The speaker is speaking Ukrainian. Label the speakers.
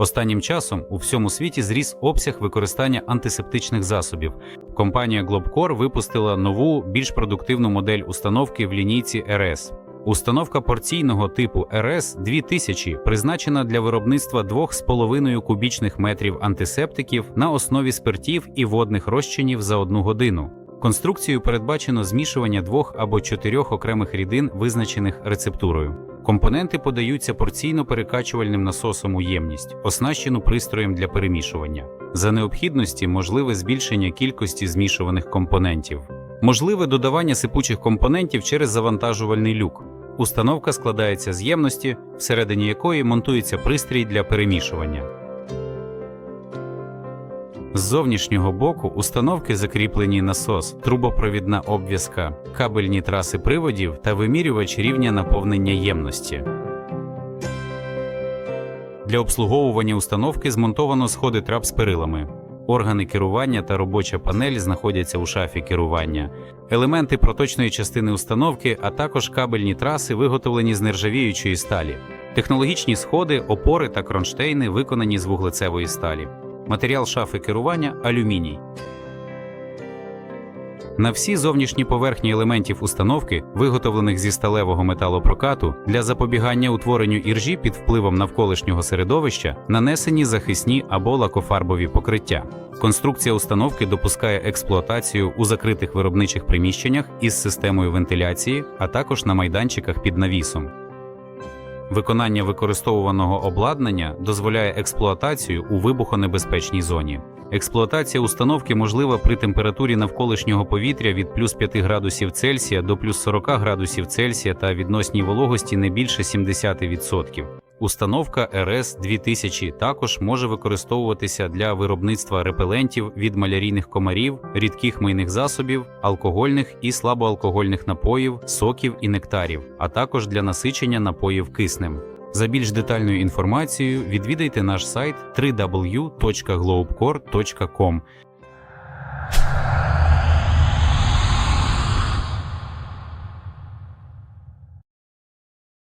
Speaker 1: Останнім часом у всьому світі зріс обсяг використання антисептичних засобів. Компанія Globcore випустила нову, більш продуктивну модель установки в лінійці RS. Установка порційного типу RS 2000 призначена для виробництва 2,5 кубічних метрів антисептиків на основі спиртів і водних розчинів за одну годину. Конструкцією передбачено змішування двох або чотирьох окремих рідин, визначених рецептурою. Компоненти подаються порційно перекачувальним насосом у ємність, оснащену пристроєм для перемішування. За необхідності можливе збільшення кількості змішуваних компонентів. Можливе додавання сипучих компонентів через завантажувальний люк. Установка складається з ємності, всередині якої монтується пристрій для перемішування. З зовнішнього боку установки закріплені насос, трубопровідна обв'язка, кабельні траси приводів та вимірювач рівня наповнення ємності. Для обслуговування установки змонтовано сходи трап з перилами. Органи керування та робоча панель знаходяться у шафі керування. Елементи проточної частини установки, а також кабельні траси виготовлені з нержавіючої сталі. Технологічні сходи, опори та кронштейни виконані з вуглецевої сталі. Матеріал шафи керування алюміній. На всі зовнішні поверхні елементів установки, виготовлених зі сталевого металопрокату, для запобігання утворенню іржі під впливом навколишнього середовища нанесені захисні або лакофарбові покриття. Конструкція установки допускає експлуатацію у закритих виробничих приміщеннях із системою вентиляції, а також на майданчиках під навісом. Виконання використовуваного обладнання дозволяє експлуатацію у вибухонебезпечній зоні. Експлуатація установки можлива при температурі навколишнього повітря від плюс 5 градусів Цельсія до плюс 40 градусів Цельсія та відносній вологості не більше 70%. Установка RS 2000 також може використовуватися для виробництва репелентів від малярійних комарів, рідких мийних засобів, алкогольних і слабоалкогольних напоїв, соків і нектарів, а також для насичення напоїв киснем. За більш детальною інформацією відвідайте наш сайт www.globecore.com